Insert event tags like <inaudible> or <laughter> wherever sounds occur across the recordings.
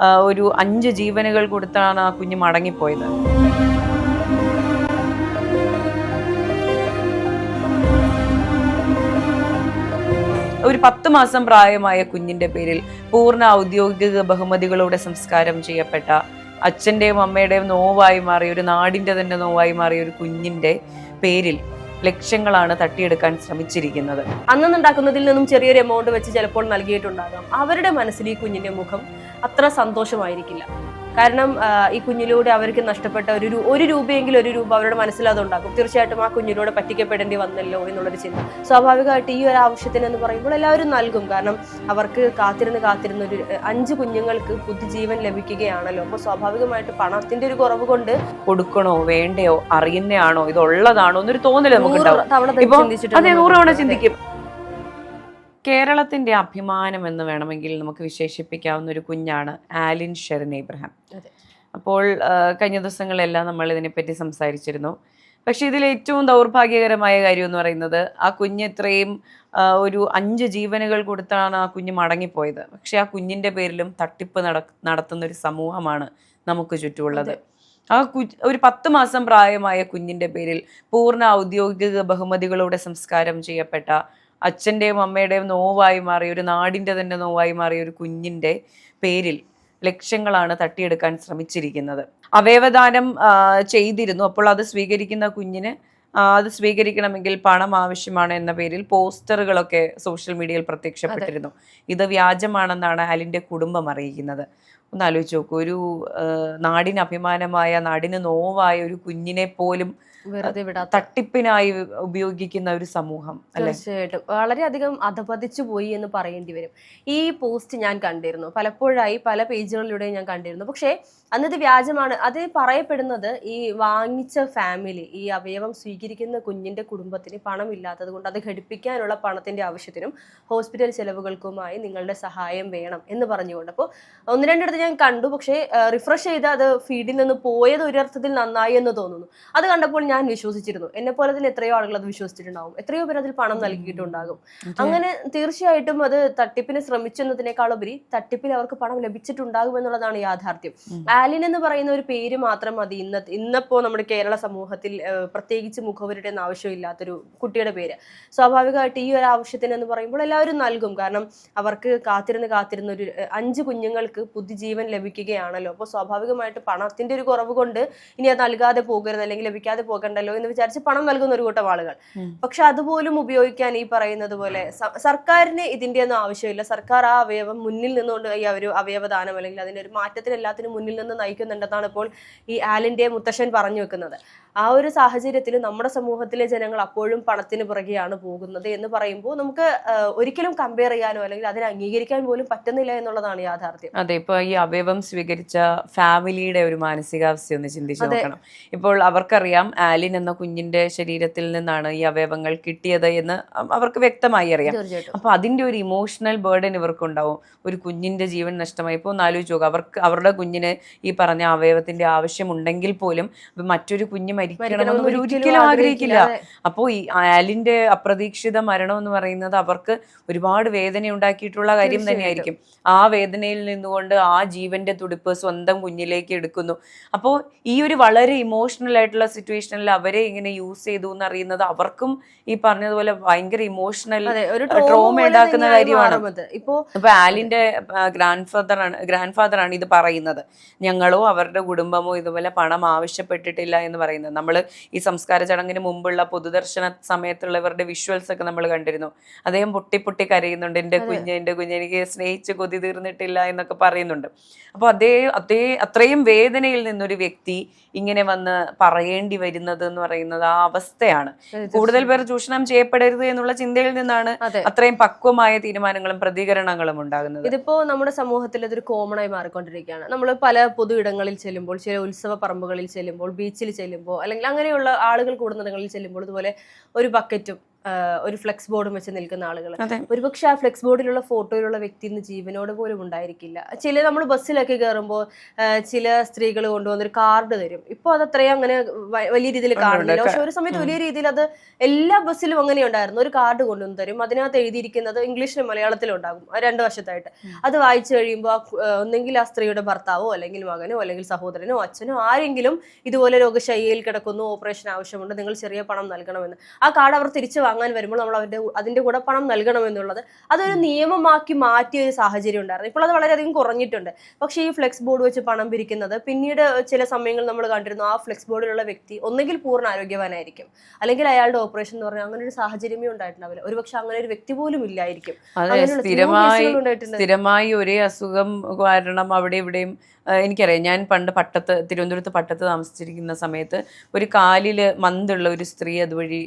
ഒരു അഞ്ച് ജീവനുകൾ കൊടുത്താണ് ആ കുഞ്ഞ് മടങ്ങിപ്പോയത്. ഒരു പത്ത് മാസം പ്രായമായ കുഞ്ഞിന്റെ പേരിൽ പൂർണ ഔദ്യോഗിക ബഹുമതികളോടെ സംസ്കാരം ചെയ്യപ്പെട്ട അച്ഛന്റെയും അമ്മയുടെയും നോവായി മാറിയ ഒരു നാടിന്റെ തന്നെ നോവായി മാറിയ ഒരു കുഞ്ഞിന്റെ പേരിൽ ലക്ഷങ്ങളാണ് തട്ടിയെടുക്കാൻ ശ്രമിച്ചിരിക്കുന്നത്. അന്നുണ്ടാക്കുന്നതിൽ നിന്നും ചെറിയൊരു എമൗണ്ട് വെച്ച് ചിലപ്പോൾ നൽകിയിട്ടുണ്ടാകാം. അവരുടെ മനസ്സിൽ ഈ കുഞ്ഞിന്റെ മുഖം അത്ര സന്തോഷമായിരിക്കില്ല. കാരണം ഈ കുഞ്ഞിലൂടെ അവർക്ക് നഷ്ടപ്പെട്ട ഒരു ഒരു രൂപയെങ്കിലും ഒരു രൂപ അവരുടെ മനസ്സിൽ അതുണ്ടാകും തീർച്ചയായിട്ടും ആ കുഞ്ഞിലൂടെ പറ്റിക്കപ്പെടേണ്ടി വന്നല്ലോ എന്നുള്ളൊരു ചിന്ത. സ്വാഭാവികമായിട്ട് ഈ ഒരു ആവശ്യത്തിന് എന്ന് പറയുമ്പോൾ എല്ലാവരും നൽകും. കാരണം അവർക്ക് കാത്തിരുന്ന് കാത്തിരുന്ന ഒരു അഞ്ച് കുഞ്ഞുങ്ങൾക്ക് പുതുജീവൻ ലഭിക്കുകയാണല്ലോ. അപ്പോൾ സ്വാഭാവികമായിട്ട് പണത്തിന്റെ ഒരു കുറവ് കൊണ്ട് കൊടുക്കണോ വേണ്ടയോ അറിയുന്നയാണോ ഇതുള്ളതാണോ എന്നൊരു തോന്നൽ നമുക്ക് അതെ നൂറ് തവണ ചിന്തിക്കും. കേരളത്തിന്റെ അഭിമാനം എന്ന് വേണമെങ്കിൽ നമുക്ക് വിശേഷിപ്പിക്കാവുന്ന ഒരു കുഞ്ഞാണ് ആലിൻ ഷെറിൻ ഇബ്രഹാം അപ്പോൾ കഴിഞ്ഞ ദിവസങ്ങളെല്ലാം നമ്മൾ ഇതിനെപ്പറ്റി സംസാരിച്ചിരുന്നു. പക്ഷെ ഇതിൽ ഏറ്റവും ദൗർഭാഗ്യകരമായ കാര്യം എന്ന് പറയുന്നത് ആ കുഞ്ഞ് ഇത്രയും ഒരു അഞ്ച് ജീവനുകൾ കൊടുത്താണ് ആ കുഞ്ഞ് മടങ്ങിപ്പോയത്. പക്ഷെ ആ കുഞ്ഞിന്റെ പേരിലും തട്ടിപ്പ് നടത്തുന്ന ഒരു സമൂഹമാണ് നമുക്ക് ചുറ്റുമുള്ളത്. ആ കു ഒരു പത്ത് മാസം പ്രായമായ കുഞ്ഞിന്റെ പേരിൽ പൂർണ ഔദ്യോഗിക ബഹുമതികളോടെ സംസ്കാരം ചെയ്യപ്പെട്ട അച്ഛന്റെയും അമ്മയുടെയും നോവായി മാറി ഒരു നാടിന്റെ തന്നെ നോവായി മാറി ഒരു കുഞ്ഞിന്റെ പേരിൽ ലക്ഷ്യങ്ങളാണ് തട്ടിയെടുക്കാൻ ശ്രമിച്ചിരിക്കുന്നത്. അവയവദാനം ചെയ്തിരുന്നു. അപ്പോൾ അത് സ്വീകരിക്കുന്ന കുഞ്ഞിന് അത് സ്വീകരിക്കണമെങ്കിൽ പണം ആവശ്യമാണ് എന്ന പേരിൽ പോസ്റ്ററുകളൊക്കെ സോഷ്യൽ മീഡിയയിൽ പ്രത്യക്ഷപ്പെട്ടിരുന്നു. ഇത് വ്യാജമാണെന്നാണ് അലിന്റെ കുടുംബം അറിയിക്കുന്നത്. ഒന്ന് ആലോചിച്ച് നോക്കൂ. ഒരു നാടിന് അഭിമാനമായ നാടിന് നോവായ ഒരു കുഞ്ഞിനെ പോലും വെറുതെ വിടാത്ത. തട്ടിപ്പിനായി ഉപയോഗിക്കുന്ന ഒരു സമൂഹം തീർച്ചയായിട്ടും. വളരെയധികം അധപതിച്ചു പോയി എന്ന് പറയേണ്ടി വരും. ഈ പോസ്റ്റ് ഞാൻ കണ്ടിരുന്നു. പലപ്പോഴായി പല പേജുകളിലൂടെ ഞാൻ കണ്ടിരുന്നു. പക്ഷേ അന്നത് വ്യാജമാണ്. അത് പറയപ്പെടുന്നത് ഈ വാങ്ങിച്ച ഫാമിലി ഈ അവയവം സ്വീകരിക്കുന്ന കുഞ്ഞിന്റെ കുടുംബത്തിന് പണമില്ലാത്തത് കൊണ്ട് അത് ഘടിപ്പിക്കാനുള്ള പണത്തിന്റെ ആവശ്യത്തിനും ഹോസ്പിറ്റൽ ചെലവുകൾക്കുമായി നിങ്ങളുടെ സഹായം വേണം എന്ന് പറഞ്ഞുകൊണ്ട്. അപ്പോൾ ഒന്ന് രണ്ടിടത്ത് ഞാൻ കണ്ടു. പക്ഷേ റിഫ്രഷ് ചെയ്ത് അത് ഫീഡിൽ നിന്ന് പോയത് ഒരർത്ഥത്തിൽ നന്നായി എന്ന് തോന്നുന്നു. അത് കണ്ടപ്പോൾ ഞാൻ വിശ്വസിച്ചിരുന്നു. എന്നെ പോലെ തന്നെ എത്രയോ ആളുകൾ അത് വിശ്വസിച്ചിട്ടുണ്ടാവും. എത്രയോ പേർ അതിൽ പണം നൽകിയിട്ടുണ്ടാകും. അങ്ങനെ തീർച്ചയായിട്ടും അത് തട്ടിപ്പിന് ശ്രമിച്ചെന്നതിനേക്കാളുപരി തട്ടിപ്പിൽ അവർക്ക് പണം ലഭിച്ചിട്ടുണ്ടാകും എന്നുള്ളതാണ് യാഥാർത്ഥ്യം. ആലിൻ എന്ന് പറയുന്ന ഒരു പേര് മാത്രം മതി. ഇന്ന ഇന്നപ്പോ നമ്മുടെ കേരള സമൂഹത്തിൽ പ്രത്യേകിച്ച് മുഖവരുടെ ഒന്നും ആവശ്യമില്ലാത്തൊരു കുട്ടിയുടെ പേര്. സ്വാഭാവികമായിട്ട് ഈ ഒരു ആവശ്യത്തിന് എന്ന് പറയുമ്പോൾ എല്ലാവരും നൽകും. കാരണം അവർക്ക് കാത്തിരുന്ന് കാത്തിരുന്ന ഒരു അഞ്ച് കുഞ്ഞുങ്ങൾക്ക് പുതുജീവൻ ലഭിക്കുകയാണല്ലോ. അപ്പോൾ സ്വാഭാവികമായിട്ട് പണത്തിന്റെ ഒരു കുറവ് കൊണ്ട് ഇനി അത് നൽകാതെ പോകരുത് അല്ലെങ്കിൽ ലഭിക്കാതെ പോകണ്ടല്ലോ എന്ന് വിചാരിച്ച് പണം നൽകുന്ന ഒരു കൂട്ടം ആളുകൾ. പക്ഷെ അതുപോലും ഉപയോഗിക്കാൻ ഈ പറയുന്നത് പോലെ സർക്കാരിന് ഇതിന്റെ ഒന്നും ആവശ്യമില്ല. സർക്കാർ ആ അവയവം മുന്നിൽ നിന്നുകൊണ്ട് ഈ ഒരു അവയവദാനം അല്ലെങ്കിൽ അതിന്റെ ഒരു മാറ്റത്തിന് എല്ലാത്തിനും മുന്നിൽ നിന്ന് നയിക്കുന്നുണ്ടെന്നാണ് ഇപ്പോൾ ഈ ആലിന്റെ മുത്തശ്ശൻ പറഞ്ഞു വെക്കുന്നത്. ആ ഒരു സാഹചര്യത്തിൽ നമ്മുടെ സമൂഹത്തിലെ ജനങ്ങൾ അപ്പോഴും പണത്തിന് പുറകെയാണ് പോകുന്നത് എന്ന് പറയുമ്പോൾ നമുക്ക് ഒരിക്കലും കമ്പയർ ചെയ്യാനോ അല്ലെങ്കിൽ അതിനെ അംഗീകരിക്കാൻ പോലും പറ്റുന്നില്ല എന്നുള്ളതാണ് യാഥാർത്ഥ്യം. അതെ ഇപ്പൊ ഈ അവയവം സ്വീകരിച്ച ഫാമിലിയുടെ ഒരു മാനസികാവസ്ഥ ഒന്ന് ചിന്തിച്ചു നോക്കണം. ഇപ്പോൾ അവർക്കറിയാം ആലിൻ എന്ന കുഞ്ഞിന്റെ ശരീരത്തിൽ നിന്നാണ് ഈ അവയവങ്ങൾ കിട്ടിയത് എന്ന് അവർക്ക് വ്യക്തമായി അറിയാം. അപ്പൊ അതിന്റെ ഒരു ഇമോഷണൽ ബേർഡൻ ഇവർക്കുണ്ടാവും. ഒരു കുഞ്ഞിന്റെ ജീവൻ നഷ്ടമായി ഇപ്പോൾ ഒന്ന് ആലോചിച്ച് നോക്കുക അവർക്ക് അവരുടെ കുഞ്ഞിന് ഈ പറഞ്ഞ അവയവത്തിന്റെ ആവശ്യമുണ്ടെങ്കിൽ പോലും മറ്റൊരു കുഞ്ഞ് മരിക്കണമെന്ന് ഒരിക്കലും ആഗ്രഹിക്കില്ല. അപ്പോൾ ഈ ആലിന്റെ അപ്രതീക്ഷിത മരണം എന്ന് പറയുന്നത് അവർക്ക് ഒരുപാട് വേദന ഉണ്ടാക്കിയിട്ടുള്ള കാര്യം. തന്നെയായിരിക്കും. ആ വേദനയിൽ നിന്നുകൊണ്ട് ആ ജീവന്റെ തുടിപ്പ് സ്വന്തം കുഞ്ഞിലേക്ക് എടുക്കുന്നു. അപ്പോൾ ഈ ഒരു വളരെ ഇമോഷണൽ ആയിട്ടുള്ള സിറ്റുവേഷനിൽ അവരെ ഇങ്ങനെ യൂസ് ചെയ്തു എന്ന് അറിയുന്നത് അവർക്കും ഈ പറഞ്ഞതുപോലെ ഭയങ്കര ഇമോഷണൽ ട്രോമ ഉണ്ടാക്കുന്ന കാര്യമാണ്. ഇപ്പോ ഇപ്പൊ ആലിന്റെ ഗ്രാൻഡ് ഫാദർ ആണ് ഗ്രാൻഡ് ഫാദർ ആണ് ഇത് പറയുന്നത്. ഞങ്ങളോ അവരുടെ കുടുംബമോ ഇതുപോലെ പണം ആവശ്യപ്പെട്ടിട്ടില്ല എന്ന് പറയുന്നത്. നമ്മൾ ഈ സംസ്കാര ചടങ്ങിന് മുമ്പുള്ള പൊതുദർശന സമയത്തുള്ളവരുടെ വിഷ്വൽസ് ഒക്കെ നമ്മൾ കണ്ടിരുന്നു. അദ്ദേഹം പൊട്ടി പൊട്ടി കരയുന്നുണ്ട്. എന്റെ കുഞ്ഞ് എന്റെ കുഞ്ഞ് എനിക്ക് സ്നേഹിച്ച് കൊതി തീർന്നിട്ടില്ല എന്നൊക്കെ പറയുന്നുണ്ട്. അപ്പോൾ അതേ അതേ അത്രയും വേദനയിൽ നിന്നൊരു വ്യക്തി ഇങ്ങനെ വന്ന് പറയേണ്ടി വരുന്നത് എന്ന് പറയുന്നത് ആ അവസ്ഥയാണ്. കൂടുതൽ പേർ ചൂഷണം ചെയ്യപ്പെടരുത് എന്നുള്ള ചിന്തയിൽ നിന്നാണ് അത്രയും പക്വമായ തീരുമാനങ്ങളും പ്രതികരണങ്ങളും ഉണ്ടാകുന്നത്. ഇതിപ്പോ നമ്മുടെ സമൂഹത്തിൽ ഇതൊരു കോമൺ ആയി മാറിക്കൊണ്ടിരിക്കുകയാണ്. നമ്മൾ പല പൊതു ഇടങ്ങളിൽ ചെല്ലുമ്പോൾ ചില ഉത്സവ പറമ്പുകളിൽ ചെല്ലുമ്പോൾ ബീച്ചിൽ ചെല്ലുമ്പോൾ അല്ലെങ്കിൽ അങ്ങനെയുള്ള ആളുകൾ കൂടുന്നിടങ്ങളിൽ ചെല്ലുമ്പോൾ ഇതുപോലെ ഒരു ബക്കറ്റും ഒരു ഫ്ലെക്സ് ബോർഡും വെച്ച് നിൽക്കുന്ന ആളുകൾ ഒരുപക്ഷെ ആ ഫ്ലെക്സ് ബോർഡിലുള്ള ഫോട്ടോയിലുള്ള വ്യക്തി ഇന്ന് ജീവനോട് പോലും ഉണ്ടായിരിക്കില്ല. ചില നമ്മൾ ബസ്സിലൊക്കെ കയറുമ്പോൾ ചില സ്ത്രീകൾ കൊണ്ടുവന്നൊരു കാർഡ് തരും. ഇപ്പോൾ അത് അത്രയും അങ്ങനെ വലിയ രീതിയിൽ കാണുന്നില്ല പക്ഷെ ഒരു സമയത്ത് വലിയ രീതിയിൽ അത് എല്ലാ ബസ്സിലും അങ്ങനെ ഉണ്ടായിരുന്നു. ഒരു കാർഡ് കൊണ്ടുവന്ന് തരും. അതിനകത്ത് എഴുതിയിരിക്കുന്നത് ഇംഗ്ലീഷിലും മലയാളത്തിലും ഉണ്ടാകും. ആ രണ്ട് വശത്തായിട്ട്. അത് വായിച്ചു കഴിയുമ്പോൾ ഒന്നെങ്കിൽ ആ സ്ത്രീയുടെ ഭർത്താവോ അല്ലെങ്കിൽ മകനോ അല്ലെങ്കിൽ സഹോദരനോ അച്ഛനോ ആരെങ്കിലും ഇതുപോലെ രോഗശൈലിയിൽ കിടക്കുന്നു ഓപ്പറേഷൻ ആവശ്യമുണ്ട് നിങ്ങൾ ചെറിയ പണം നൽകണമെന്ന്. ആ കാർഡ് അവർ തിരിച്ചു വാങ്ങാൻ വരുമ്പോൾ നമ്മൾ അവരുടെ അതിന്റെ കൂടെ പണം നൽകണം എന്നുള്ളത് അതൊരു നിയമമാക്കി മാറ്റിയ ഒരു സാഹചര്യം ഉണ്ടായിരുന്നു. ഇപ്പോൾ അത് വളരെയധികം കുറഞ്ഞിട്ടുണ്ട്. പക്ഷേ ഈ ഫ്ലെക്സ് ബോർഡ് വെച്ച് പണം പിരിക്കുന്നത് പിന്നീട് ചില സമയങ്ങളിൽ നമ്മൾ കണ്ടിരുന്നു ആ ഫ്ലെക്സ് ബോർഡിലുള്ള വ്യക്തി ഒന്നെങ്കിൽ പൂർണ ആരോഗ്യവാനായിരിക്കും. അല്ലെങ്കിൽ അയാളുടെ ഓപ്പറേഷൻ എന്ന് പറഞ്ഞാൽ അങ്ങനെ ഒരു സാഹചര്യമേ ഉണ്ടായിട്ടുണ്ടാവില്ല. ഒരുപക്ഷെ അങ്ങനെ ഒരു വ്യക്തി പോലും ഇല്ലായിരിക്കും. സ്ഥിരമായി സ്ഥിരമായി ഒരേ അസുഖം കാരണം അവിടെ ഇവിടെയും എനിക്കറിയാം. ഞാൻ പണ്ട് പട്ടത്ത് തിരുവനന്തപുരത്ത് പട്ടത്ത് താമസിച്ചിരിക്കുന്ന സമയത്ത് ഒരു കാലിൽ മന്തുള്ള ഒരു സ്ത്രീ അതുവഴി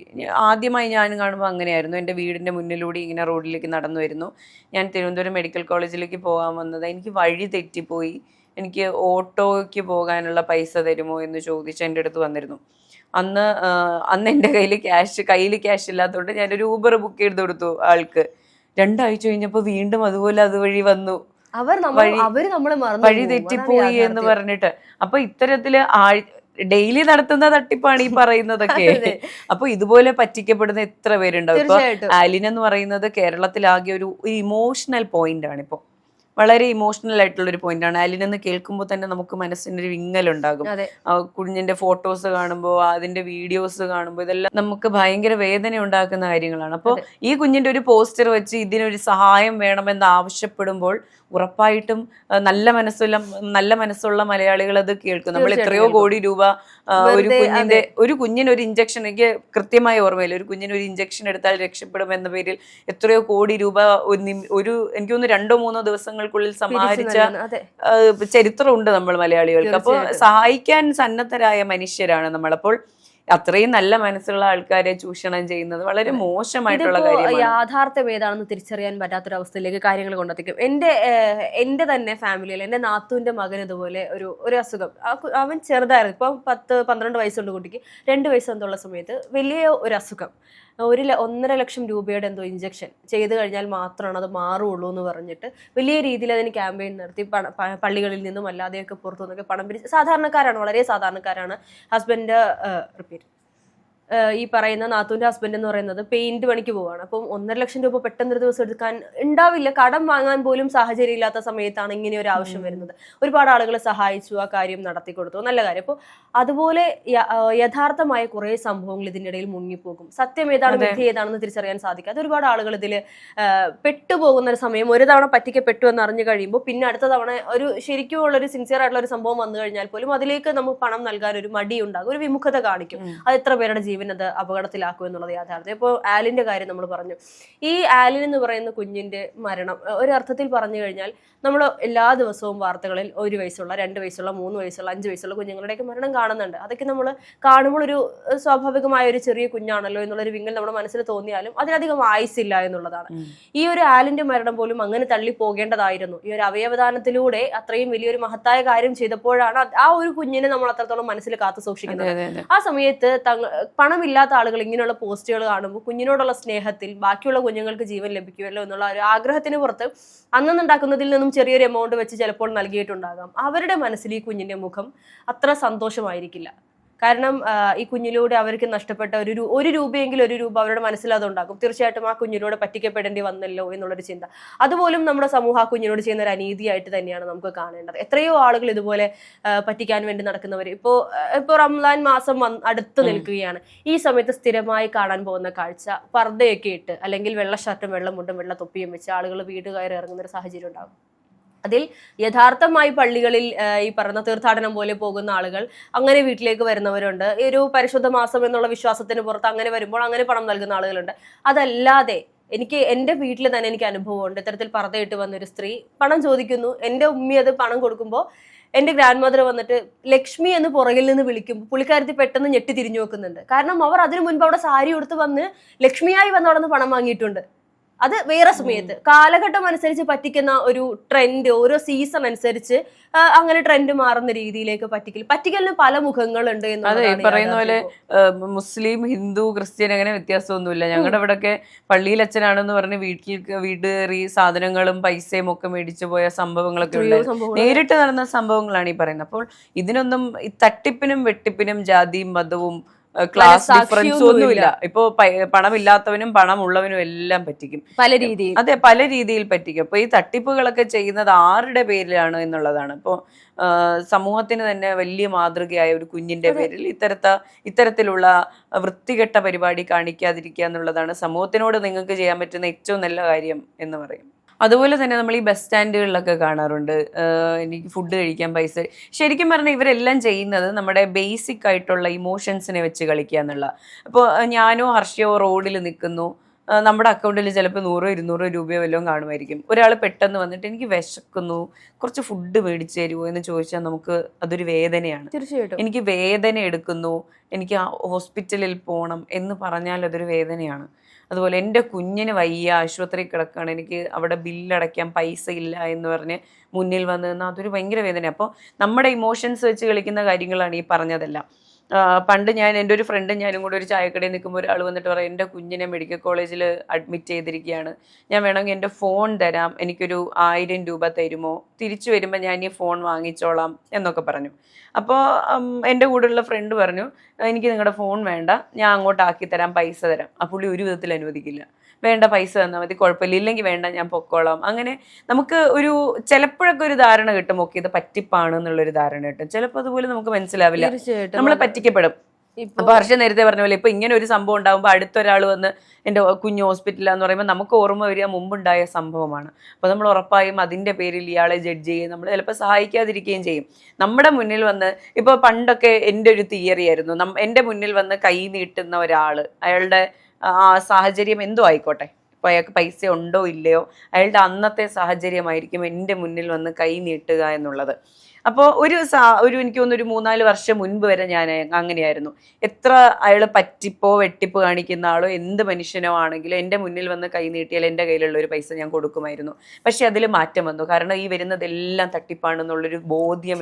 ആദ്യമായി ഞാൻ കാണുമ്പോൾ അങ്ങനെയായിരുന്നു. എന്റെ വീടിന്റെ മുന്നിലൂടെ ഇങ്ങനെ റോഡിലേക്ക് നടന്നു വരുന്നു ഞാൻ തിരുവനന്തപുരം മെഡിക്കൽ കോളേജിലേക്ക് പോകാൻ വന്നത് എനിക്ക് വഴി തെറ്റിപ്പോയി. എനിക്ക് ഓട്ടോയ്ക്ക് പോകാനുള്ള പൈസ തരുമോ എന്ന് ചോദിച്ച് എന്റെ അടുത്ത് വന്നിരുന്നു. അന്ന് അന്ന് എന്റെ കയ്യിൽ ക്യാഷ് കയ്യിൽ ക്യാഷ് ഇല്ലാത്തതുകൊണ്ട് ഞാനൊരു ഊബർ ബുക്ക് ചെയ്ത് കൊടുത്തു ആൾക്ക്. രണ്ടാഴ്ച കഴിഞ്ഞപ്പോൾ വീണ്ടും അതുപോലെ അതുവഴി വന്നു. അവർ നമ്മൾ അവർ അവർ നമ്മളെ മറന്നു വഴി. തെറ്റിപ്പോയി എന്ന് പറഞ്ഞിട്ട്. അപ്പൊ ഇത്തരത്തിൽ ഡെയിലി നടത്തുന്ന തട്ടിപ്പാണ് ഈ <laughs> പറയുന്നതൊക്കെ. അപ്പൊ ഇതുപോലെ പറ്റിക്കപ്പെടുന്ന എത്ര പേരുണ്ടാവും. ഇപ്പൊ ആലിൻ എന്ന് പറയുന്നത് കേരളത്തിലാകെ ഒരു ഇമോഷണൽ പോയിന്റ് ആണ് ഇപ്പൊ. വളരെ ഇമോഷണൽ ആയിട്ടുള്ള ഒരു പോയിന്റ് ആണ്. ആലിൻ എന്ന് കേൾക്കുമ്പോൾ തന്നെ നമുക്ക് മനസ്സിനൊരു വിങ്ങലുണ്ടാകും കുഞ്ഞിന്റെ ഫോട്ടോസ് കാണുമ്പോൾ അതിന്റെ വീഡിയോസ് കാണുമ്പോൾ ഇതെല്ലാം നമുക്ക് ഭയങ്കര വേദന ഉണ്ടാക്കുന്ന കാര്യങ്ങളാണ്. അപ്പോൾ ഈ കുഞ്ഞിന്റെ ഒരു പോസ്റ്റർ വെച്ച് ഇതിനൊരു സഹായം വേണമെന്ന് ആവശ്യപ്പെടുമ്പോൾ ഉറപ്പായിട്ടും നല്ല മനസ്സുള്ള നല്ല മനസ്സുള്ള മലയാളികൾ അത് കേൾക്കും. നമ്മൾ എത്രയോ കോടി രൂപ ഒരു കുഞ്ഞിന്റെ ഒരു കുഞ്ഞിന് ഒരു ഇഞ്ചക്ഷൻ എനിക്ക് കൃത്യമായി ഓർമ്മയില്ല. ഒരു കുഞ്ഞിന് ഒരു ഇഞ്ചക്ഷൻ എടുത്താൽ രക്ഷപ്പെടും എന്ന പേരിൽ എത്രയോ കോടി രൂപ ഒരു എനിക്ക് തോന്നുന്നു രണ്ടോ മൂന്നോ ദിവസങ്ങൾക്കുള്ളിൽ സമാഹരിച്ച ചരിത്രമുണ്ട് നമ്മൾ മലയാളികൾക്ക്. അപ്പോൾ സഹായിക്കാൻ സന്നദ്ധരായ മനുഷ്യരാണ് നമ്മൾ. അപ്പോൾ അത്രയും നല്ല മനസ്സുള്ള ആൾക്കാരെ ചൂഷണം ചെയ്യുന്നത് വളരെ മോശമായിട്ടുള്ള കാര്യമാണ്. യാഥാർത്ഥ്യം ഏതാണെന്ന് തിരിച്ചറിയാൻ പറ്റാത്തൊരവസ്ഥയിലേക്ക് കാര്യങ്ങൾ കൊണ്ടെത്തിക്കും. എന്റെ എന്റെ എന്റെ തന്നെ ഫാമിലിയിൽ എന്റെ നാത്തുവിന്റെ മകൻ ഇതുപോലെ ഒരു ഒരു അസുഖം. അവൻ ചെറുതായിരുന്നു. ഇപ്പം പത്ത് പന്ത്രണ്ട് വയസ്സുണ്ട് കുട്ടിക്ക്. രണ്ട് വയസ്സെന്തുള്ള സമയത്ത് വലിയ ഒരു അസുഖം. ഒരു ഒന്നര ലക്ഷം രൂപയുടെ എന്തോ ഇഞ്ചക്ഷൻ ചെയ്ത് കഴിഞ്ഞാൽ മാത്രമാണ് അത് മാറുള്ളൂ എന്ന് പറഞ്ഞിട്ട് വലിയ രീതിയിൽ അതിന് ക്യാമ്പയിൻ നടത്തി പണ പള്ളികളിൽ നിന്നും അല്ലാതെയൊക്കെ പുറത്തു നിന്നൊക്കെ പണം പിരിച്ച് സാധാരണക്കാരാണ് വളരെ സാധാരണക്കാരാണ്. ഹസ്ബൻഡ് ഈ പറയുന്ന നാത്തൂന്റെ ഹസ്ബൻഡ് എന്ന് പറയുന്നത് പെയിന്റ് പണിക്ക് പോവാണ്. അപ്പം ഒന്നര ലക്ഷം രൂപ പെട്ടെന്നൊരു ദിവസം എടുക്കാൻ ഉണ്ടാവില്ല. കടം വാങ്ങാൻ പോലും സാഹചര്യം ഇല്ലാത്ത സമയത്താണ് ഇങ്ങനെ ഒരു ആവശ്യം വരുന്നത്. ഒരുപാട് ആളുകളെ സഹായിച്ചു ആ കാര്യം നടത്തി കൊടുത്തു. നല്ല കാര്യം. അപ്പോൾ അതുപോലെ യഥാർത്ഥമായ കുറേ സംഭവങ്ങൾ ഇതിന്റെ ഇടയിൽ മുങ്ങിപ്പോകും. സത്യം ഏതാണ് വിധി മിഥ്യ ഏതാണെന്ന് തിരിച്ചറിയാൻ സാധിക്കാതെ ഒരുപാട് ആളുകൾ ഇതിൽ പെട്ടുപോകുന്ന ഒരു സമയം ഒരു തവണ പറ്റിക്കപ്പെട്ടു എന്ന് അറിഞ്ഞു കഴിയുമ്പോൾ പിന്നെ അടുത്ത തവണ ഒരു ശരിക്കും ഉള്ള ഒരു സിൻസിയർ ആയിട്ടുള്ള ഒരു സംഭവം വന്നു കഴിഞ്ഞാൽ പോലും അതിലേക്ക് നമുക്ക് പണം നൽകാൻ ഒരു മടി ഉണ്ടാകും ഒരു വിമുഖത കാണിക്കും. അത് എത്ര പേരുടെ ജീവൻ അത് അപകടത്തിലാക്കും എന്നുള്ളത് യാഥാർത്ഥ്യം. ഇപ്പോൾ ആലിന്റെ കാര്യം നമ്മൾ പറഞ്ഞു. ഈ ആലിൻ എന്ന് പറയുന്ന കുഞ്ഞിന്റെ മരണം ഒരർത്ഥത്തിൽ ഒരു അർത്ഥത്തിൽ പറഞ്ഞു കഴിഞ്ഞാൽ നമ്മൾ എല്ലാ ദിവസവും വാർത്തകളിൽ ഒരു വയസ്സുള്ള രണ്ട് വയസ്സുള്ള മൂന്ന് വയസ്സുള്ള അഞ്ച് വയസ്സുള്ള കുഞ്ഞുങ്ങളുടെയൊക്കെ മരണം കാണുന്നുണ്ട്. അതൊക്കെ നമ്മൾ കാണുമ്പോൾ ഒരു സ്വാഭാവികമായ ഒരു ചെറിയ കുഞ്ഞാണല്ലോ എന്നുള്ളൊരു വിങ്ങൽ നമ്മുടെ മനസ്സിൽ തോന്നിയാലും അതിനധികം ആയുസില്ല എന്നുള്ളതാണ്. ഈ ഒരു ആലിന്റെ മരണം പോലും അങ്ങനെ തള്ളി പോകേണ്ടതായിരുന്നു. ഈ ഒരു അവയവദാനത്തിലൂടെ അത്രയും വലിയൊരു മഹത്തായ കാര്യം ചെയ്തപ്പോഴാണ് ആ ഒരു കുഞ്ഞിനെ നമ്മൾ അത്രത്തോളം മനസ്സിൽ കാത്തു സൂക്ഷിക്കുന്നത്. ആ സമയത്ത് തങ്ങ പണമില്ലാത്ത ആളുകൾ ഇങ്ങനെയുള്ള പോസ്റ്റുകൾ കാണുമ്പോൾ കുഞ്ഞിനോടുള്ള സ്നേഹത്തിൽ ബാക്കിയുള്ള കുഞ്ഞുങ്ങൾക്ക് ജീവൻ ലഭിക്കുമല്ലോ എന്നുള്ള ഒരു ആഗ്രഹത്തിന് പുറത്ത് അന്നുണ്ടാക്കുന്നതിൽ നിന്നും ചെറിയൊരു എമൗണ്ട് വെച്ച് ചിലപ്പോൾ നൽകിയിട്ടുണ്ടാകാം. അവരുടെ മനസ്സിൽ ഈ കുഞ്ഞിന്റെ മുഖം അത്ര സന്തോഷമായിരിക്കില്ല. കാരണം ഈ കുഞ്ഞിലൂടെ അവർക്ക് നഷ്ടപ്പെട്ട ഒരു ഒരു രൂപയെങ്കിലും ഒരു രൂപ അവരുടെ മനസ്സിൽ അതുണ്ടാകും തീർച്ചയായിട്ടും ആ കുഞ്ഞിലൂടെ പറ്റിക്കപ്പെടേണ്ടി വന്നല്ലോ എന്നുള്ളൊരു ചിന്ത. അതുപോലും നമ്മുടെ സമൂഹം ആ കുഞ്ഞിനോട് ചെയ്യുന്ന ഒരു അനീതിയായിട്ട് തന്നെയാണ് നമുക്ക് കാണേണ്ടത്. എത്രയോ ആളുകൾ ഇതുപോലെ പറ്റിക്കാൻ വേണ്ടി നടക്കുന്നവർ ഇപ്പോൾ ഇപ്പോൾ റംലാൻ മാസം വന്ന് അടുത്ത് നിൽക്കുകയാണ്. ഈ സമയത്ത് സ്ഥിരമായി കാണാൻ പോകുന്ന കാഴ്ച പർദ്ദയൊക്കെ ഇട്ട് അല്ലെങ്കിൽ വെള്ള ഷർട്ടും വെള്ള മുണ്ടും വെള്ള തൊപ്പിയും വെച്ച് ആളുകൾ വീട് കയറി ഇറങ്ങുന്ന ഒരു സാഹചര്യം ഉണ്ടാകും. അതിൽ യഥാർത്ഥമായി പള്ളികളിൽ ഈ പറഞ്ഞ തീർത്ഥാടനം പോലെ പോകുന്ന ആളുകൾ അങ്ങനെ വീട്ടിലേക്ക് വരുന്നവരുണ്ട്. ഒരു പരിശുദ്ധ മാസം എന്നുള്ള വിശ്വാസത്തിന് പുറത്ത് അങ്ങനെ വരുമ്പോൾ അങ്ങനെ പണം നൽകുന്ന ആളുകളുണ്ട്. അതല്ലാതെ എനിക്ക് എന്റെ വീട്ടിൽ തന്നെ എനിക്ക് അനുഭവമുണ്ട്. ഇത്തരത്തിൽ പറതയിട്ട് വന്നൊരു സ്ത്രീ പണം ചോദിക്കുന്നു. എന്റെ ഉമ്മി അത് പണം കൊടുക്കുമ്പോൾ എന്റെ ഗ്രാൻഡ് മദർ വന്നിട്ട് ലക്ഷ്മി എന്ന് പുറകിൽ നിന്ന് വിളിക്കുമ്പോൾ പുള്ളിക്കാരത്തി പെട്ടെന്ന് ഞെട്ടി തിരിഞ്ഞു നോക്കുന്നുണ്ട്. കാരണം അവർ അതിനു മുൻപ് അവിടെ സാരി കൊടുത്ത് വന്ന് ലക്ഷ്മിയായി വന്ന് അവിടെ നിന്ന് പണം വാങ്ങിയിട്ടുണ്ട്. അത് വേറെ സമയത്ത്. കാലഘട്ടം അനുസരിച്ച് പറ്റിക്കുന്ന ഒരു ട്രെൻഡ് ഓരോ സീസൺ അനുസരിച്ച് അങ്ങനെ ട്രെൻഡ് മാറുന്ന രീതിയിലേക്ക് പറ്റിക്കൽ പറ്റിക്കലിന് പല മുഖങ്ങളുണ്ട് അതെ പറയുന്ന പോലെ മുസ്ലിം ഹിന്ദു ക്രിസ്ത്യൻ അങ്ങനെ വ്യത്യാസമൊന്നുമില്ല. ഞങ്ങളുടെ ഇവിടെയൊക്കെ പള്ളിയിൽ അച്ഛനാണെന്ന് പറഞ്ഞ് വീട്ടിൽ വീട് കയറി സാധനങ്ങളും പൈസയും ഒക്കെ മേടിച്ചു പോയ സംഭവങ്ങളൊക്കെ ഉണ്ട് നേരിട്ട് നടന്ന സംഭവങ്ങളാണ് ഈ പറയുന്നത്. അപ്പോൾ ഇതിനൊന്നും ഈ തട്ടിപ്പിനും വെട്ടിപ്പിനും ജാതിയും മതവും ക്ലാസ് ഡിഫറൻസ് ഒന്നുമില്ല. ഇപ്പോ പണം പണമില്ലാത്തവനും പണം ഉള്ളവനും എല്ലാം പറ്റിക്കും. പല രീതിയിൽ. അതെ പല രീതിയിൽ പറ്റിക്കും. അപ്പൊ ഈ തട്ടിപ്പുകളൊക്കെ ചെയ്യുന്നത് ആരുടെ പേരിലാണ് എന്നുള്ളതാണ്. ഇപ്പോ സമൂഹത്തിന് തന്നെ വലിയ മാതൃകയായ ഒരു കുഞ്ഞിന്റെ പേരിൽ ഇത്തരത്ത ഇത്തരത്തിലുള്ള വൃത്തികെട്ട പരിപാടി കാണിക്കാതിരിക്കുക എന്നുള്ളതാണ് സമൂഹത്തിനോട് നിങ്ങൾക്ക് ചെയ്യാൻ പറ്റുന്ന ഏറ്റവും നല്ല കാര്യം എന്ന് പറയും. അതുപോലെ തന്നെ നമ്മൾ ഈ ബസ് സ്റ്റാൻഡുകളിലൊക്കെ കാണാറുണ്ട്. എനിക്ക് ഫുഡ് കഴിക്കാൻ പൈസ. ശരിക്കും പറഞ്ഞാൽ ഇവരെല്ലാം ചെയ്യുന്നത് നമ്മുടെ ബേസിക് ആയിട്ടുള്ള ഇമോഷൻസിനെ വെച്ച് കളിക്കുക എന്നുള്ള. അപ്പോൾ ഞാനോ ഹർഷയോ റോഡിൽ നിൽക്കുന്നു. നമ്മുടെ അക്കൗണ്ടിൽ ചിലപ്പോൾ നൂറോ ഇരുന്നൂറോ രൂപയോ വല്ലതും കാണുമായിരിക്കും. ഒരാൾ പെട്ടെന്ന് വന്നിട്ട് എനിക്ക് വിശക്കുന്നു. കുറച്ച് ഫുഡ് മേടിച്ചു തരുമോ എന്ന് ചോദിച്ചാൽ നമുക്ക് അതൊരു വേദനയാണ്. തീർച്ചയായിട്ടും. എനിക്ക് വേദന എടുക്കുന്നു. എനിക്ക് ആ ഹോസ്പിറ്റലിൽ പോകണം എന്ന് പറഞ്ഞാൽ അതൊരു വേദനയാണ്. അതുപോലെ എന്റെ കുഞ്ഞിന് വയ്യ ആശുപത്രി കിടക്കുകയാണ്. എനിക്ക് അവിടെ ബില്ലടയ്ക്കാൻ പൈസ ഇല്ല എന്ന് പറഞ്ഞ് മുന്നിൽ വന്ന് നിന്നാൽ അതൊരു ഭയങ്കര വേദന അപ്പോൾ നമ്മുടെ ഇമോഷൻസ് വെച്ച് കളിക്കുന്ന കാര്യങ്ങളാണ് ഈ പറഞ്ഞതെല്ലാം. പണ്ട് ഞാൻ എന്റെ ഒരു ഫ്രണ്ട് ഞാനും കൂടെ ഒരു ചായക്കടയിൽ നിൽക്കുമ്പോൾ ഒരാൾ വന്നിട്ട് പറയും എന്റെ കുഞ്ഞിനെ മെഡിക്കൽ കോളേജിൽ അഡ്മിറ്റ് ചെയ്തിരിക്കുകയാണ്. ഞാൻ വേണമെങ്കിൽ എന്റെ ഫോൺ തരാം. എനിക്കൊരു ആയിരം രൂപ തരുമോ? തിരിച്ചു വരുമ്പോൾ ഞാൻ ഈ ഫോൺ വാങ്ങിച്ചോളാം. എന്നൊക്കെ പറഞ്ഞു. അപ്പോൾ എന്റെ കൂടെയുള്ള ഫ്രണ്ട് പറഞ്ഞു എനിക്ക് നിങ്ങളുടെ ഫോൺ വേണ്ട. ഞാൻ അങ്ങോട്ടാക്കി തരാം പൈസ തരാം. ആ പുള്ളി ഒരു വിധത്തിൽ അനുവദിക്കില്ല. വേണ്ട പൈസ തന്നാൽ മതി കുഴപ്പമില്ല. ഇല്ലെങ്കിൽ വേണ്ട ഞാൻ പൊക്കോളാം. അങ്ങനെ നമുക്ക് ഒരു ചിലപ്പോഴൊക്കെ ഒരു ധാരണ കിട്ടും ഓക്കെ ഇത് പറ്റിപ്പാണ് എന്നുള്ളൊരു ധാരണ കിട്ടും. ചിലപ്പോൾ അതുപോലെ നമുക്ക് മനസ്സിലാവില്ല. നമ്മൾ നമ്മളെ പറ്റിക്കപ്പെടും. അപ്പൊ ഹർഷ നേരത്തെ പറഞ്ഞ പോലെ ഇപ്പൊ ഇങ്ങനെ ഒരു സംഭവം ഉണ്ടാകുമ്പോൾ അടുത്തൊരാൾ വന്ന് എന്റെ കുഞ്ഞ് ഹോസ്പിറ്റലാന്ന് പറയുമ്പോൾ നമുക്ക് ഓർമ്മ വരിക മുമ്പുണ്ടായ സംഭവമാണ്. അപ്പൊ നമ്മൾ ഉറപ്പായും അതിന്റെ പേരിൽ ഇയാളെ ജഡ്ജ് ചെയ്യും. നമ്മൾ ചിലപ്പോൾ സഹായിക്കാതിരിക്കുകയും ചെയ്യും. നമ്മുടെ മുന്നിൽ വന്ന് ഇപ്പൊ പണ്ടൊക്കെ എന്റെ ഒരു തിയറി ആയിരുന്നു. എന്റെ മുന്നിൽ വന്ന് കൈ നീട്ടുന്ന ഒരാൾ അയാളുടെ സാഹചര്യം എന്തോ ആയിക്കോട്ടെ? ഇപ്പോൾ അയാൾക്ക് പൈസ ഉണ്ടോ ഇല്ലയോ? അയാളുടെ അന്നത്തെ സാഹചര്യമായിരിക്കും എന്റെ മുന്നിൽ വന്ന് കൈ നീട്ടുക എന്നുള്ളത്. അപ്പോൾ ഒരു സാ ഒരു എനിക്ക് തോന്നുന്നു ഒരു മൂന്നാൽ വർഷം മുൻപ് വരെ ഞാൻ അങ്ങനെയായിരുന്നു. എത്ര അയാൾ പറ്റിപ്പോ വെട്ടിപ്പോ കാണിക്കുന്ന ആളോ എന്ത് മനുഷ്യനോ ആണെങ്കിലും എന്റെ മുന്നിൽ വന്ന് കൈ നീട്ടിയാൽ എന്റെ കയ്യിലുള്ള ഒരു പൈസ ഞാൻ കൊടുക്കുമായിരുന്നു. പക്ഷെ അതിൽ മാറ്റം വന്നു. കാരണം ഈ വരുന്നതെല്ലാം തട്ടിപ്പാണെന്നുള്ളൊരു ബോധ്യം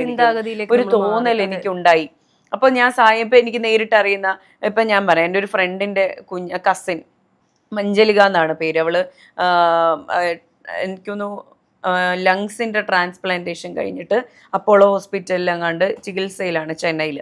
ഒരു തോന്നൽ മാറി. എനിക്ക് ഉണ്ടായി അപ്പൊ ഞാൻ സായം എനിക്ക് നേരിട്ട് അറിയുന്ന ഇപ്പൊ ഞാൻ പറയാം എന്റെ ഒരു ഫ്രണ്ടിന്റെ കുഞ്ഞ കസിൻ മഞ്ജലിക എന്നാണ് പേര്. അവൾ എനിക്കൊന്നു ലങ്സിന്റെ ട്രാൻസ്പ്ലാന്റേഷൻ കഴിഞ്ഞിട്ട് അപ്പോളോ ഹോസ്പിറ്റലിൽ അങ്ങാണ്ട് ചികിത്സയിലാണ് ചെന്നൈയിൽ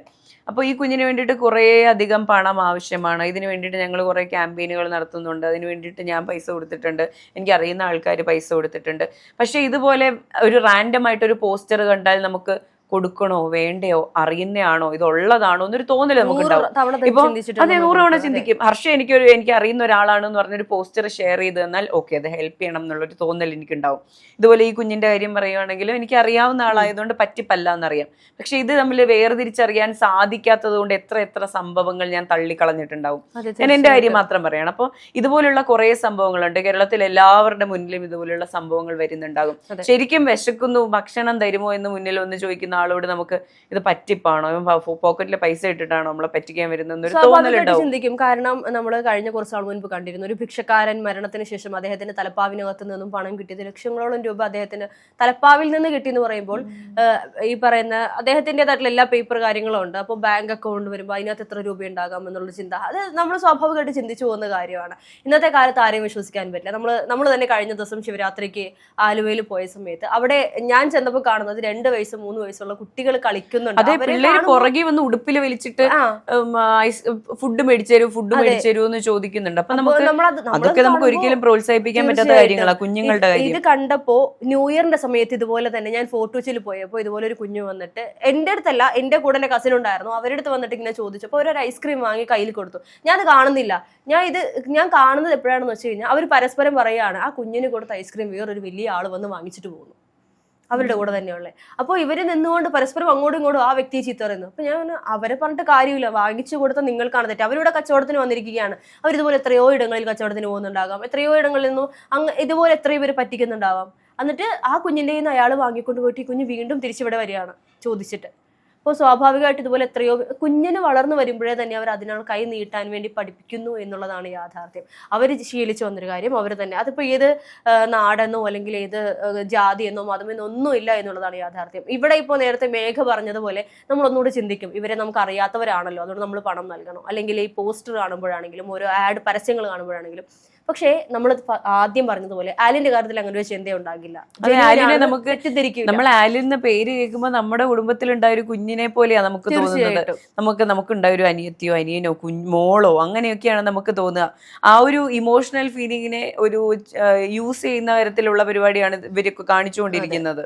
അപ്പോൾ ഈ കുഞ്ഞിന് വേണ്ടിയിട്ട് കുറേ അധികം പണം ആവശ്യമാണ്. ഇതിന് വേണ്ടിയിട്ട് ഞങ്ങൾ കുറേ ക്യാമ്പയിനുകൾ നടത്തുന്നുണ്ട്. അതിന് വേണ്ടിയിട്ട് ഞാൻ പൈസ കൊടുത്തിട്ടുണ്ട്. എനിക്ക് അറിയുന്ന ആൾക്കാർ പൈസ കൊടുത്തിട്ടുണ്ട്. പക്ഷേ ഇതുപോലെ ഒരു റാൻഡം ആയിട്ടൊരു പോസ്റ്റർ കണ്ടാൽ നമുക്ക് കൊടുക്കണോ വേണ്ടയോ അറിയുന്നയാണോ ഇതുള്ളതാണോ എന്നൊരു തോന്നൽ നമുക്ക് ഉണ്ടാവും ഇപ്പൊ അതെ നൂറ്. തവണ. ചിന്തിക്കും. ഹർഷ എനിക്കൊരു എനിക്ക് അറിയുന്ന ഒരാളാണ് എന്ന് പറഞ്ഞൊരു പോസ്റ്റർ ഷെയർ ചെയ്ത് തന്നാൽ ഓക്കെ അത് ഹെൽപ്പ് ചെയ്യണം എന്നുള്ളൊരു തോന്നൽ എനിക്കുണ്ടാവും. ഇതുപോലെ ഈ കുഞ്ഞിന്റെ കാര്യം പറയുവാണെങ്കിലും എനിക്ക് അറിയാവുന്ന ആളായതുകൊണ്ട് പറ്റിപ്പല്ല എന്നറിയാം. പക്ഷെ ഇത് തമ്മിൽ വേർതിരിച്ചറിയാൻ സാധിക്കാത്തത് കൊണ്ട് എത്ര എത്ര സംഭവങ്ങൾ ഞാൻ തള്ളിക്കളഞ്ഞിട്ടുണ്ടാവും. ഞാൻ എന്റെ കാര്യം മാത്രം പറയണം. അപ്പോൾ ഇതുപോലുള്ള കുറേ സംഭവങ്ങളുണ്ട്. കേരളത്തിൽ എല്ലാവരുടെ മുന്നിലും ഇതുപോലുള്ള സംഭവങ്ങൾ വരുന്നുണ്ടാകും. ശരിക്കും വിശക്കുന്നു ഭക്ഷണം തരുമോ എന്ന് മുന്നിൽ ഒന്ന് ചോദിക്കുന്ന ആളോട് നമുക്ക് ഇത് പറ്റിപ്പാണോ? പോക്കറ്റിൽ പൈസ ഇട്ടിട്ടാണോ നമ്മളെ പറ്റിക്കാൻ വരുന്നത്? ചിന്തിക്കും. കാരണം നമ്മൾ കഴിഞ്ഞ കുറച്ച് നാൾ മുൻപ് കണ്ടിരുന്നു ഒരു ഭിക്ഷക്കാരൻ മരണത്തിന് ശേഷം അദ്ദേഹത്തിന്റെ തലപ്പാവിനകത്ത് നിന്നും പണം കിട്ടിയത് ലക്ഷങ്ങളോളം രൂപ അദ്ദേഹത്തിന് തലപ്പാവിൽ നിന്ന് കിട്ടി എന്ന് പറയുമ്പോൾ ഈ പറയുന്ന അദ്ദേഹത്തിന്റെതായിട്ടുള്ള എല്ലാ പേപ്പർ കാര്യങ്ങളും ഉണ്ട്. അപ്പോൾ ബാങ്ക് അക്കൗണ്ട് വരുമ്പോൾ അതിനകത്ത് എത്ര രൂപ ഉണ്ടാകാം എന്നുള്ള ചിന്ത. അത് നമ്മൾ സ്വാഭാവികമായിട്ട് ചിന്തിച്ചു പോകുന്ന കാര്യമാണ്. ഇന്നത്തെ കാലത്ത് ആരെയും വിശ്വസിക്കാൻ പറ്റില്ല. നമ്മൾ നമ്മൾ തന്നെ കഴിഞ്ഞ ദിവസം ശിവരാത്രിക്ക് ആലുവയിൽ പോയ സമയത്ത് അവിടെ ഞാൻ ചെന്നപ്പോൾ കാണുന്നത് രണ്ട് വയസ്സ് മൂന്ന് വയസ്സുള്ള കുട്ടികൾ കളിക്കുന്നുണ്ട്. അതെ പിള്ളേര് പുറകെ വന്ന് ഉടുപ്പിൽ വലിച്ചിട്ട് ഫുഡ് മേടിച്ചു തരൂ ഫുഡ്. മേടിച്ചു തരൂ എന്ന് ചോദിക്കുന്നുണ്ട്. അപ്പൊ നമുക്ക് അതൊക്കെ നമുക്ക് ഒരിക്കലും പ്രോത്സാഹിപ്പിക്കാൻ പറ്റാത്ത കാര്യങ്ങളാണ് കുഞ്ഞുങ്ങളുടെ ഇത് കാര്യം. ഇത് കണ്ടപ്പോ ന്യൂ ഇയറിന്റെ സമയത്ത് ഇതുപോലെ തന്നെ ഞാൻ ഫോർട്ടുച്ചിൽ പോയപ്പോ ഇതുപോലെ ഒരു കുഞ്ഞു വന്നിട്ട് എന്റെ അടുത്തല്ല എന്റെ കൂടെ എന്റെ കസിൻ ഉണ്ടായിരുന്നു. അവരുടെ അടുത്ത് വന്നിട്ട് ഇങ്ങനെ ചോദിച്ചപ്പോൾ അവരൊരു ഐസ്ക്രീം വാങ്ങി കയ്യിൽ കൊടുത്തു. ഞാൻ അത് കാണുന്നില്ല. ഞാൻ ഇത് ഞാൻ കാണുന്നത് എപ്പോഴാണെന്ന് വെച്ച് കഴിഞ്ഞാൽ അവർ പരസ്പരം പറയുകയാണ് ആ കുഞ്ഞിന് കൊടുത്ത ഐസ്ക്രീം വേറൊരു വലിയ ആൾ വന്ന് വാങ്ങിച്ചിട്ട് പോകുന്നു. അവരുടെ കൂടെ തന്നെയുള്ളത് അപ്പോൾ ഇവർ നിന്നുകൊണ്ട് പരസ്പരം അങ്ങോട്ടും ഇങ്ങോട്ടും ആ വ്യക്തിയെ ചീത്ത പറയുന്നു. അപ്പൊ ഞാൻ അവരെ പറഞ്ഞിട്ട് കാര്യമില്ല. വാങ്ങിച്ചു കൊടുത്ത നിങ്ങൾക്കാണ് തെറ്റ്. അവരിവിടെ കച്ചവടത്തിന് വന്നിരിക്കുകയാണ്. അവർ ഇതുപോലെ എത്രയോ ഇടങ്ങളിൽ കച്ചവടത്തിന് പോകുന്നുണ്ടാകാം. എത്രയോ ഇടങ്ങളിൽ നിന്നും അങ്ങ് ഇതുപോലെ എത്രയോ പേര് പറ്റിക്കുന്നുണ്ടാവാം. എന്നിട്ട് ആ കുഞ്ഞിന്റെ നിന്ന് അയാൾ വാങ്ങിക്കൊണ്ട് പോയിട്ട് ഈ കുഞ്ഞ് വീണ്ടും തിരിച്ചിവിടെ വരികയാണ്. ചോദിച്ചിട്ട്. അപ്പോൾ സ്വാഭാവികമായിട്ട് ഇതുപോലെ എത്രയോ കുഞ്ഞിന് വളർന്നു വരുമ്പോഴേ തന്നെ അവർ അതിനാണ് കൈ നീട്ടാൻ വേണ്ടി പഠിപ്പിക്കുന്നു എന്നുള്ളതാണ് യാഥാർത്ഥ്യം. അവർ ശീലിച്ചു വന്നൊരു കാര്യം അവർ തന്നെ. അതിപ്പോൾ ഏത് നാടെന്നോ അല്ലെങ്കിൽ ഏത് ജാതിയെന്നോ ഒന്നും ഇല്ല എന്നുള്ളതാണ് യാഥാർത്ഥ്യം. ഇവിടെ ഇപ്പോൾ നേരത്തെ മേഘ പറഞ്ഞതുപോലെ നമ്മൾ ഒന്നുകൂടി ചിന്തിക്കും. ഇവരെ നമുക്ക് അറിയാത്തവരാണല്ലോ അതുകൊണ്ട് നമ്മൾ പണം നൽകണം. അല്ലെങ്കിൽ ഈ പോസ്റ്റർ കാണുമ്പോഴാണെങ്കിലും ഓരോ ആഡ് പരസ്യങ്ങൾ കാണുമ്പോഴാണെങ്കിലും പക്ഷേ നമ്മൾ ആദ്യം പറഞ്ഞതുപോലെ ആലിന്റെ കാര്യത്തിൽ അങ്ങനെ ഒരു ചിന്ത ഉണ്ടാകില്ല. ആലിനെ നമുക്ക് തെറ്റിദ്ധരിക്കും നമ്മൾ ആലിന്റെ പേര് കേൾക്കുമ്പോൾ നമ്മുടെ കുടുംബത്തിലുണ്ടായ ഒരു കുഞ്ഞിനെ പോലെയാ നമുക്ക് തോന്നുന്നത്. നമുക്ക് നമുക്ക് നമുക്കുണ്ടായ ഒരു അനിയത്തിയോ അനിയനോ മോളോ അങ്ങനെയൊക്കെയാണ് നമുക്ക് തോന്നുക. ആ ഒരു ഇമോഷണൽ ഫീലിങ്ങിനെ ഒരു യൂസ് ചെയ്യുന്ന തരത്തിലുള്ള പരിപാടിയാണ് ഇവരൊക്കെ കാണിച്ചുകൊണ്ടിരിക്കുന്നത്.